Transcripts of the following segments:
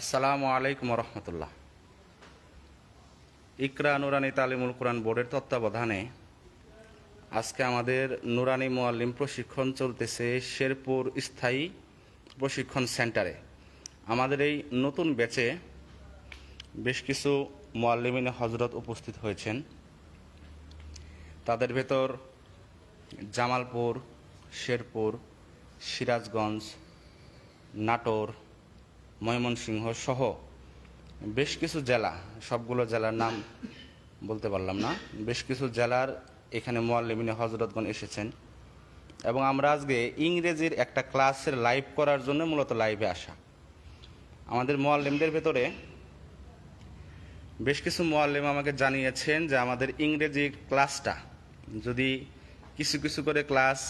আসসালামু আলাইকুম রহমতুল্লাহ ইকরা নুরানি তালিমুল কোরআন বোর্ডের তত্ত্বাবধানে আজকে আমাদের নুরানি মোয়াল্লিম প্রশিক্ষণ চলতেছে শেরপুর স্থায়ী প্রশিক্ষণ সেন্টারে। আমাদের এই নতুন ব্যাচে বেশ কিছু মোয়াল্লিমিন হজরত উপস্থিত হয়েছেন। তাদের ভেতর জামালপুর, শেরপুর, সিরাজগঞ্জ, নাটোর ময়মনসিংহ সহ বেশ কিছু জেলা, সবগুলো জেলার নাম বলতে পারলাম না, বেশ কিছু জেলার এখানে মোয়াল্লিমিনে হজরতগণ এসেছেন। এবং আমরা আজকে ইংরেজির একটা ক্লাসের লাইভ করার জন্য মূলত লাইভে আসা। আমাদের মোয়াল্লিমদের ভেতরে বেশ কিছু মোয়াল্লিম আমাকে জানিয়েছেন যে আমাদের ইংরেজি ক্লাসটা যদি কিছু কিছু করে ক্লাস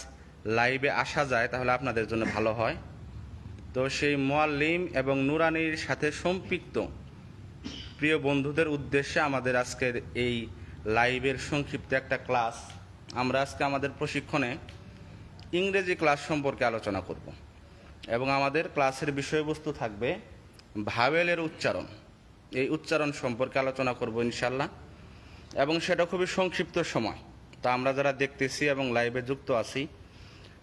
লাইভে আসা যায়, তাহলে আপনাদের জন্য ভালো হয়। তো সেই মোয়াল্লিম এবং নুরানির সাথে সম্পৃক্ত। প্রিয় বন্ধুদের উদ্দেশ্যে আমাদের আজকের এই লাইভের সংক্ষিপ্ত একটা ক্লাস আমরা আজকে আমাদের প্রশিক্ষণে ইংরেজি ক্লাস সম্পর্কে আলোচনা করব। এবং আমাদের ক্লাসের বিষয়বস্তু থাকবে ভাওয়েলের উচ্চারণ। এই উচ্চারণ সম্পর্কে আলোচনা করব ইনশাল্লাহ এবং সেটা খুবই সংক্ষিপ্ত সময়। তা আমরা যারা দেখতেছি এবং লাইভে যুক্ত আছি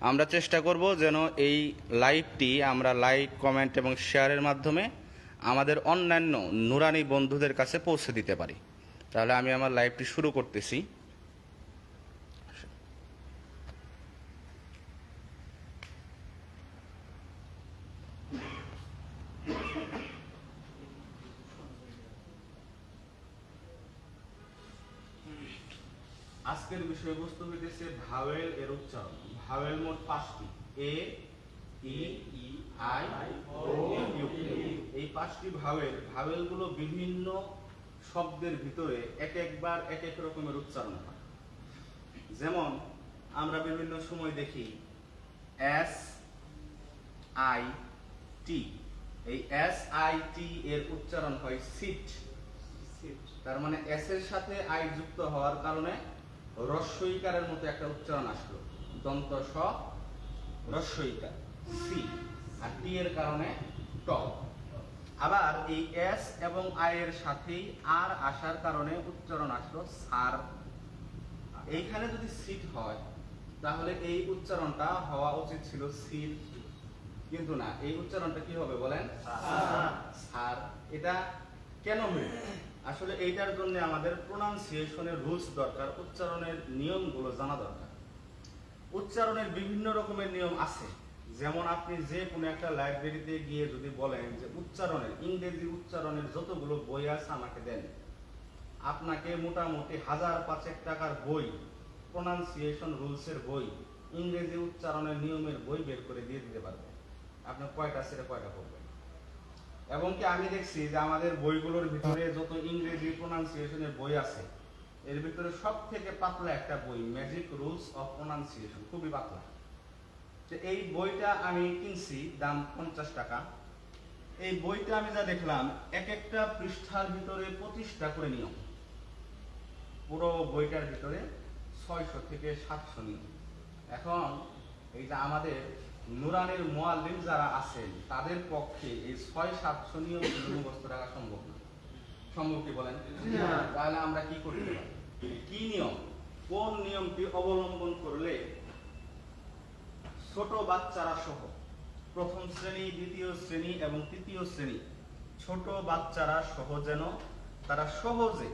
আমরা চেষ্টা করব যেন এই লাইভটি আমরা লাইক, কমেন্ট এবং শেয়ারের মাধ্যমে আমাদের অন্যান্য নুরানি বন্ধুদের কাছে পৌঁছে দিতে পারি। তাহলে আমি আমার লাইভটি শুরু করতেছি। আজকের বিষয়বস্তু হইতেছে ভাওয়েল এর উচ্চারণ। ভাওয়েল মোট পাঁচটি। এ ই ই আই ও ইউ এই পাঁচটি ভাওয়েল ভাওয়েলগুলো বিভিন্ন শব্দের ভিতরে এক একবার এক এক রকমের উচ্চারণ হয়। যেমন আমরা বিভিন্ন সময় দেখি এস আই টি। এই এস আই টি এর উচ্চারণ হয় সিট। তার মানে এস এর সাথে আই যুক্ত হওয়ার কারণে রস্বইকারের মতো একটা উচ্চারণ আসলো। দন্ত স রস্বইকার সি, আর টি এর কারণে ট। আবার এই এস এবং আই এর সাথেই আর আসার কারণে উচ্চারণ আসলো সার। এইখানে যদি সিট হয়, তাহলে এই উচ্চারণটা হওয়া উচিত ছিল সিট কিন্তু না, এই উচ্চারণটা কি হবে বলেন? সার। এটা কেন হইল আসলে এইটার জন্য আমাদের প্রোনাউন্সিয়েশনের রুলস দরকার, উচ্চারণের নিয়মগুলো জানা দরকার। উচ্চারণের বিভিন্ন রকমের নিয়ম আছে। যেমন আপনি যে কোনো একটা লাইব্রেরিতে গিয়ে যদি বলেন যে উচ্চারণের, ইংরেজি উচ্চারণের যতগুলো বই আছে আমাকে দেন। আপনাকে মোটামুটি হাজার পাঁচেক টাকার বই প্রোনাউন্সিয়েশন রুলসের বই, ইংরেজি উচ্চারণের নিয়মের বই বের করে দিয়ে দিতে পারবে। আপনি কয়টা সেটা কয়টা পড়বেন। এবং কি আমি দেখছি যে আমাদের বইগুলোর ভিতরে যত ইংরেজি প্রোনাউন্সিয়েশনের বই আছে এর ভিতরে সব থেকে পাতলা একটা বই ম্যাজিক রুলস অফ প্রোনাউন্সিয়েশন খুবই পাতলা। তো এই বইটা আমি কিনছি দাম পঞ্চাশ টাকা। এই বইটা আমি যা দেখলাম এক একটা পৃষ্ঠার ভিতরে পঁচিশটা করে নিয়ম। পুরো বইটার ভিতরে ছয়শো থেকে সাতশো নিয়ম। এখন এই যে আমাদের নুরানের মোয়াল্লিম যারা আছেন তাদের পক্ষে এই ছয় সাতশো নিয়ম মুখস্থ রাখা সম্ভব না। সম্ভব কি বলেন? তাহলে আমরা কি করতে পারি কি নিয়ম? কোন নিয়মটি অবলম্বন করলে ছোট বাচ্চারা সহ প্রথম শ্রেণি, দ্বিতীয় শ্রেণি এবং তৃতীয় শ্রেণি ছোট বাচ্চারা সহ যেন তারা সহজে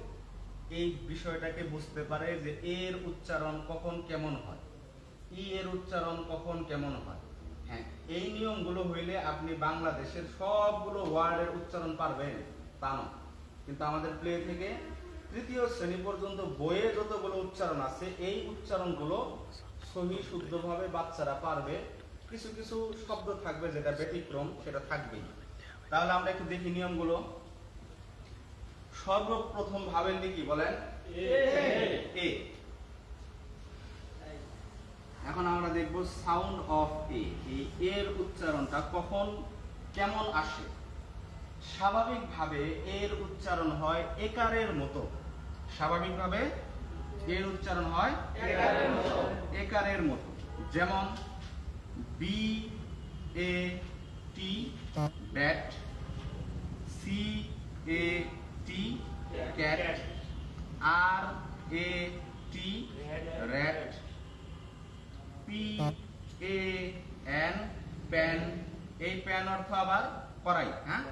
এই বিষয়টাকে বুঝতে পারে যে এর উচ্চারণ কখন কেমন হয়? ই এর উচ্চারণ কখন কেমন হয়? হ্যাঁ এই নিয়মগুলো হইলে আপনি বাংলাদেশের সবগুলো ওয়ার্ডের উচ্চারণ পারবেন। তা নয়। কিন্তু আমাদের প্লে থেকে তৃতীয় শ্রেণি পর্যন্ত বইয়ে যতগুলো উচ্চারণ আছে এই উচ্চারণগুলো সহি শুদ্ধভাবে বাচ্চারা পারবে। কিছু কিছু শব্দ থাকবে যেটা ব্যতিক্রম সেটা থাকবেই। তাহলে আমরা একটু দেখি নিয়মগুলো। সর্বপ্রথম ভাবেন কি বলেন। এ। এখন আমরা দেখব সাউন্ড অফ এ। এই এর উচ্চারণটা কখন কেমন আসে? স্বাভাবিকভাবে এর উচ্চারণ হয় একারের মতো। স্বাভাবিকভাবে এর উচ্চারণ হয় একারের মতো। যেমন B, A, T, bat, C, A, T, cat, R, A, T, rat, P, A, N, pan. এই প্যান অর্থ আবার করাই হ্যাঁ?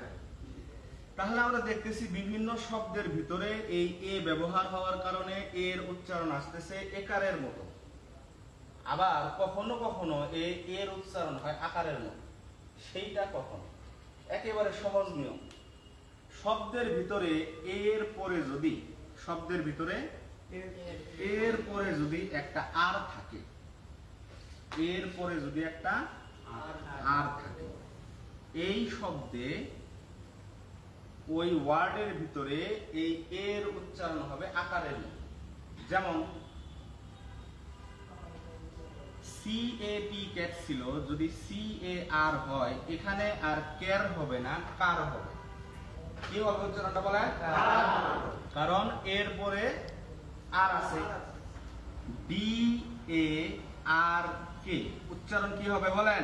তাহলে আমরা দেখতেছি বিভিন্ন শব্দের ভিতরে এই এ ব্যবহার হওয়ার কারণে এর উচ্চারণ আসতেছে একারের মতো। আবার কখনো কখনো এ এর উচ্চারণ হয় আকারের মতো। সেইটা কখনো? একেবারে সহজ নিয়ম শব্দের ভিতরে এর পরে যদি শব্দের ভিতরে এর পরে যদি একটা আর থাকে এর পরে যদি একটা আর থাকে এই শব্দে ওই ওয়ার্ডের ভিতরে এই এর উচ্চারণ হবে আকারের মতো। যেমন সি এ টি ক্যাট ছিল যদি সি এ আর হয় এখানে আর কেয়ার হবে না কার হবে। কি হবে উচ্চারণটা বলে? কারণ এর পরে আর আছে। ডি এ আর কে উচ্চারণ কি হবে বলেন?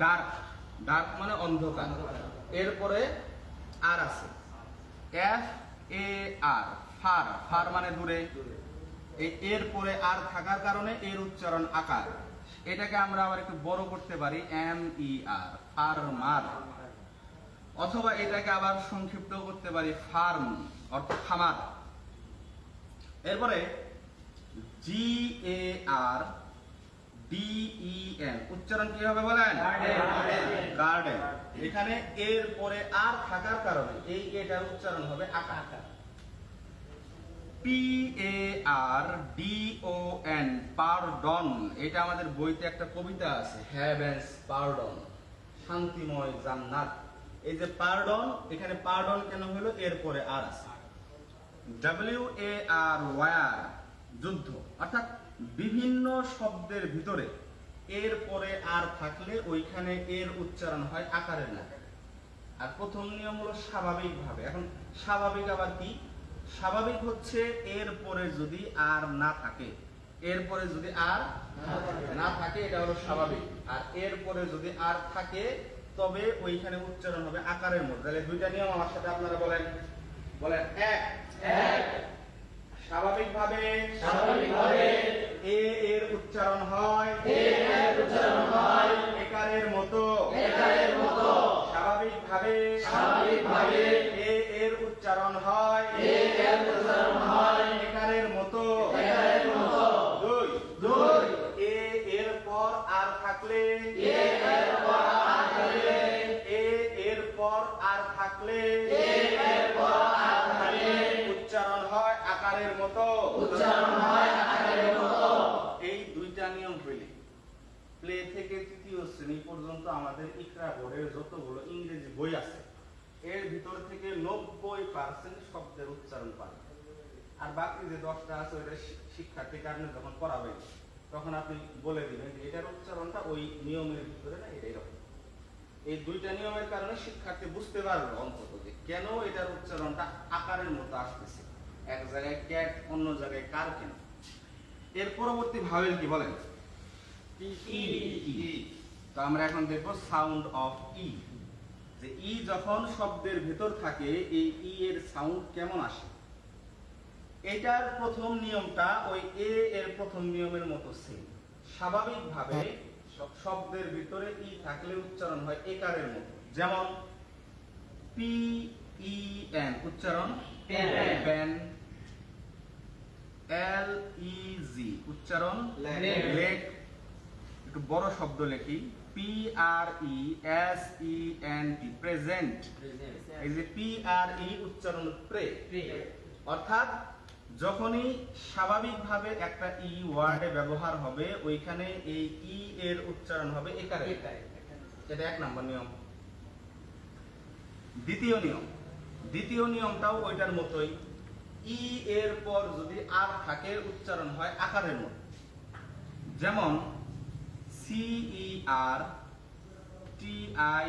ডার্ক ডার্ক মানে অন্ধকার। এরপরে আর আছে F A R far far মানে দূরে। এই এর পরে আর থাকার কারণে এর উচ্চারণ আকার। এটাকে আমরা আবার একটু বড় করতে পারি এম ই আর ফার্মার অথবা এটাকে আবার সংক্ষিপ্ত করতে পারি ফার্ম অর্থাৎ খামার। এরপরে জি এ আর ডি উচ্চারণ কি হবে বলেন? গার্ডেন এখানে এর পরে আর থাকার কারণে এই এটার উচ্চারণ হবে আকার। P A R D O N pardon এটা আমাদের বইতে একটা কবিতা আছে হ্যাভেন্স পারডন শান্তিময় জান্নাত। এই যে পারডন এখানে পারডন কেন হলো? এর পরে আর আছে। ডাব্লিউ এ আর ওয়ার যুদ্ধ। অর্থাৎ বিভিন্ন শব্দের ভিতরে এর পরে আর থাকলে ওইখানে এর উচ্চারণ হয় আকারের না আর প্রথম নিয়ম হলো স্বাভাবিকভাবে। এখন স্বাভাবিক আবার কি? স্বাভাবিক হচ্ছে এর পরে যদি আর না থাকে। এর পরে যদি আর না থাকে এটা হলো স্বাভাবিক। আর এর পরে যদি আর থাকে তবে ওইখানে উচ্চারণ হবে আকারের মধ্যে। তাহলে দুইটা নিয়ম আমার সাথে আপনারা বলেন। বলেন এক। স্বাভাবিকভাবে স্বাভাবিকভাবে এ এর উচ্চারণ হয়। এ এর উচ্চারণ হয়। একারের মতো। একারের মতো। স্বাভাবিকভাবে। স্বাভাবিকভাবে। এ এর উচ্চারণ হয়। এ এর উচ্চারণ হয়। একারের মতো। একারের মতো। দুই। দুই। এ এর পর আর থাকলে। এ এর পর আর থাকলে। এ এর পর আর থাকলে। এ এর পর আর থাকলে। উচ্চারণ হয় আকারের মতো উচ্চারণ হয় আকারের মতো এই দুইটা নিয়ম হইলে প্লে থেকে তৃতীয় শ্রেণি পর্যন্ত আমাদের ইকরা বোর্ডের যতগুলো ইংরেজি বই আছে, এর ভিতর থেকে নব্বই পার্সেন্ট শব্দের উচ্চারণ পাবে। আর বাকি যে দশটা আছে, ওইটা শিক্ষার্থী কারণে যখন পড়াবেন, তখন আপনি বলে দিবেন যে এটার উচ্চারণটা ওই নিয়মের ভিতরে না এটা এরকম এই দুইটা নিয়মের কারণে শিক্ষার্থী বুঝতে পারবে অন্তত যে কেন এটার উচ্চারণটা আকারের মতো আসতেছে, এক জায়গায় ক্যাট, অন্য জায়গায় কার কেন? এর পরবর্তী ভাবেল কি বলেন? ই ই তো আমরা এখন দেখব সাউন্ড অফ ই যে ই যখন শব্দের ভেতর থাকে এই ই এর সাউন্ড কেমন আসে? এটার প্রথম নিয়মটা ওই এ এর প্রথম নিয়মের মতো সেম স্বাভাবিকভাবে শব্দের ভিতরে ই থাকলে উচ্চারণ হয় একারের মতো। যেমন পি ই এন উচ্চারণ। পেন এল ই জি উচ্চারণ লেক। একটু বড় শব্দ লেখি P R E S E N T present এই যে পি আর ই উচ্চারণ প্রে অর্থাৎ যখনই স্বাভাবিকভাবে একটা ই ওয়ার্ডে ব্যবহার হবে ওইখানে এই ই এর উচ্চারণ হবে একারে। এটা এক নম্বর নিয়ম। দ্বিতীয় নিয়ম। দ্বিতীয় নিয়মটাও ওইটার মতোই। ই এর পর যদি আর থাকে উচ্চারণ হয় আকারের মতো। যেমন C E R T I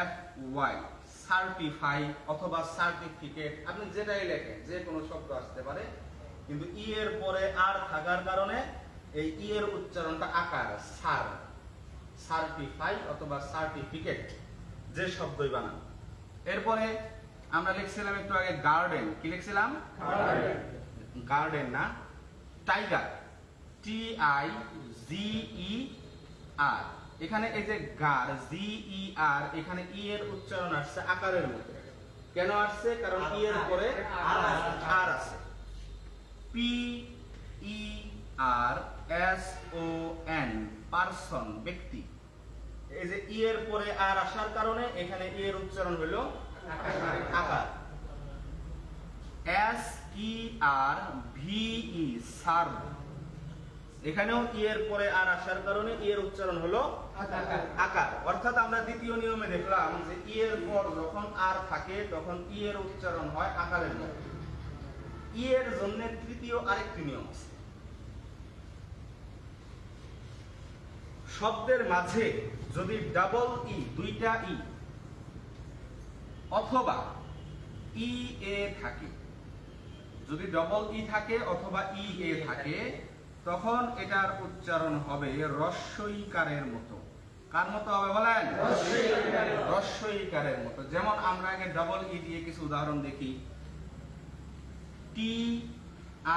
F Y certify অথবা সার্টিফিকেট আপনি যেটাই লেখেন যে কোনো শব্দ আসতে পারে কিন্তু ই এর পরে আর থাকার কারণে এই ই এর উচ্চারণটা আকার সার সার্টিফাই অথবা সার্টিফিকেট যে শব্দই বানান। এরপরে আমরা লিখছিলাম একটু আগে গার্ডেন কি লিখছিলাম? গার্ডেন না? Tiger T I G E R এখানে এই যে গার জি ই আর এখানে ই এর উচ্চারণ আসছে আকারের মতো কেন আসছে? কারণ ই এর পরে আর আছে। P E R S O N person ব্যক্তি। এই যে ই এর পরে আর আসার কারণে এখানে ই এর উচ্চারণ হলো আকার। এস ই আর ভি ই সার এখানেও ই এর পরে আর আসার কারণে ই এর উচ্চারণ হলো আকার। অর্থাৎ আমরা দ্বিতীয় নিয়মে দেখলাম যে ই এর পর যখন আর থাকে, তখন ই এর উচ্চারণ হয় আকারের মতো ই এর জন্য তৃতীয় আরেকটি নিয়ম আছে। শব্দের মাঝে যদি ডাবল ই, দুইটা ই, অথবা ই এ থাকে, যদি ডবল ই থাকে অথবা ই এ থাকে তখন এটার উচ্চারণ হবে রস্বইকারের মতো। কার মতো হবে বলেন। রস্বইকারের মতো। যেমন আমরা আগে ডবল ই দিয়ে কিছু উদাহরণ দেখি। টি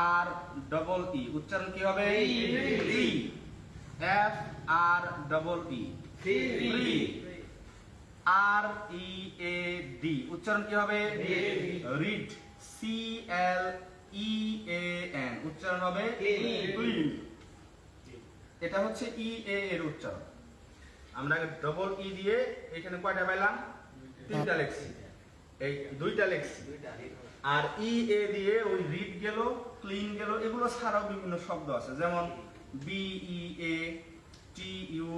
আর ডবল ই উচ্চারণ কি হবে? F R double E R E A D উচ্চারণ কি হবে. Read C L E A N উচ্চারণ হবে Clean. Clean. এটা হচ্ছে ই এ এর উচ্চারণ। আমরা ডবল ই দিয়ে এখানে কয়টা পাইলাম? তিনটা লেখছি। এই দুইটা লেখছি। আর ই এ দিয়ে ওই রিড গেল ক্লিন গেল এগুলো ছাড়াও বিভিন্ন শব্দ আছে। যেমন B E A T U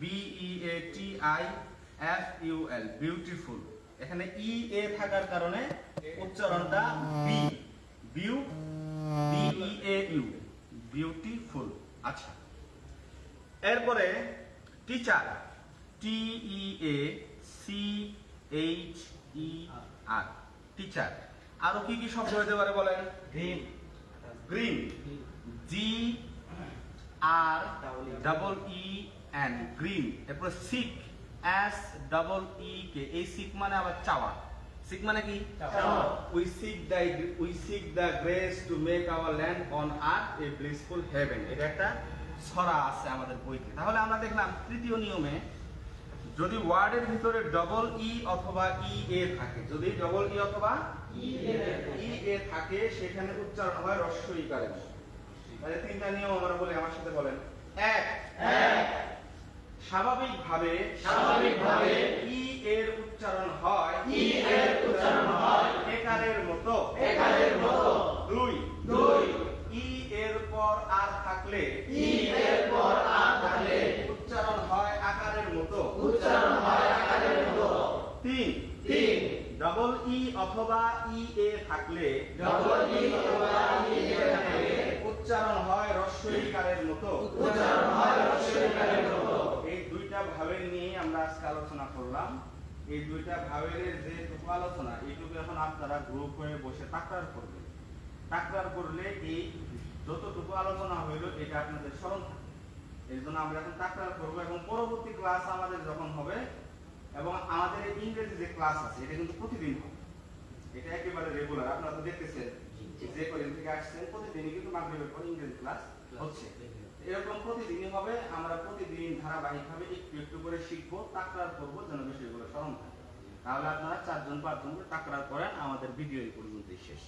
B E A T I F U L beautiful এখানে ই এ থাকার কারণে উচ্চারণটা B. Beau B E A U beautiful. আচ্ছা। এরপরে teacher. T E A C H E R teacher. আরও কি কি শব্দ হতে পারে বলেন? Green. G R double E N green. এরপরে seek. S double E K এই সিক মানে আবার চাওয়া। সিক মানে কি। We seek the we seek the grace to make our land on earth a blissful heaven এটা একটা ছড়া আছে আমাদের বইতে। তাহলে আমরা দেখলাম তৃতীয় নিয়মে যদি ওয়ার্ডের ভিতরে ডবল ই অথবা ই এ থাকে যদি ডবল ই অথবা ই এ থাকে। সেখানে উচ্চারণ হয় রস্য ইকারের তাহলে তিনটা নিয়ম আমরা বলি আমার সাথে বলেন। এক। স্বাভাবিকভাবে স্বাভাবিকভাবে ই এর উচ্চারণ হয় ই এর উচ্চারণ হয় একারের মতো। একারের মতো। দুই। দুই। ই এর পর আর থাকলে ই এর পর আর থাকলে উচ্চারণ হয় আকারের মতো। উচ্চারণ হয় আকারের মতো। তিন। তিন। ডবল ই অথবা ই এ থাকলে ডবল ই অথবা ই এ থাকলে উচ্চারণ হয় রস্বইকারের মতো। উচ্চারণ হয় রস্বইকারের মতো। দুইটা ভাবের নিয়ে আমরা আজকে আলোচনা করলাম। এই দুইটা ভাবের যে টুকু আলোচনা এইটুকু এখন আপনারা গ্রুপ হয়ে বসে তাকরার করবেন। তাকরার করলে এই যতটুকু আলোচনা হইল, এটা আপনাদের স্মরণ থাকবে। এই জন্য আমরা এখন তাকরার করব এবং পরবর্তী ক্লাস আমাদের যখন হবে এবং আমাদের এই ইংরেজি যে ক্লাস আছে, এটা কিন্তু প্রতিদিন হবে। এটা একেবারে রেগুলার আপনারা তো দেখতেছেন যে কদিন থেকে আসছেন, প্রতিদিনই কিন্তু মাগরিবের পর ইংরেজি ক্লাস হচ্ছে। এরকম প্রতিদিনই হবে, আমরা প্রতিদিন ধারাবাহিকভাবে একটু একটু করে শিখব, তাকরার করব যেন বিষয়গুলো স্মরণ থাকে। তাহলে আপনারা চারজন পাঁচজন করে তাকরার করেন, আমাদের ভিডিও এই পর্যন্তই শেষ।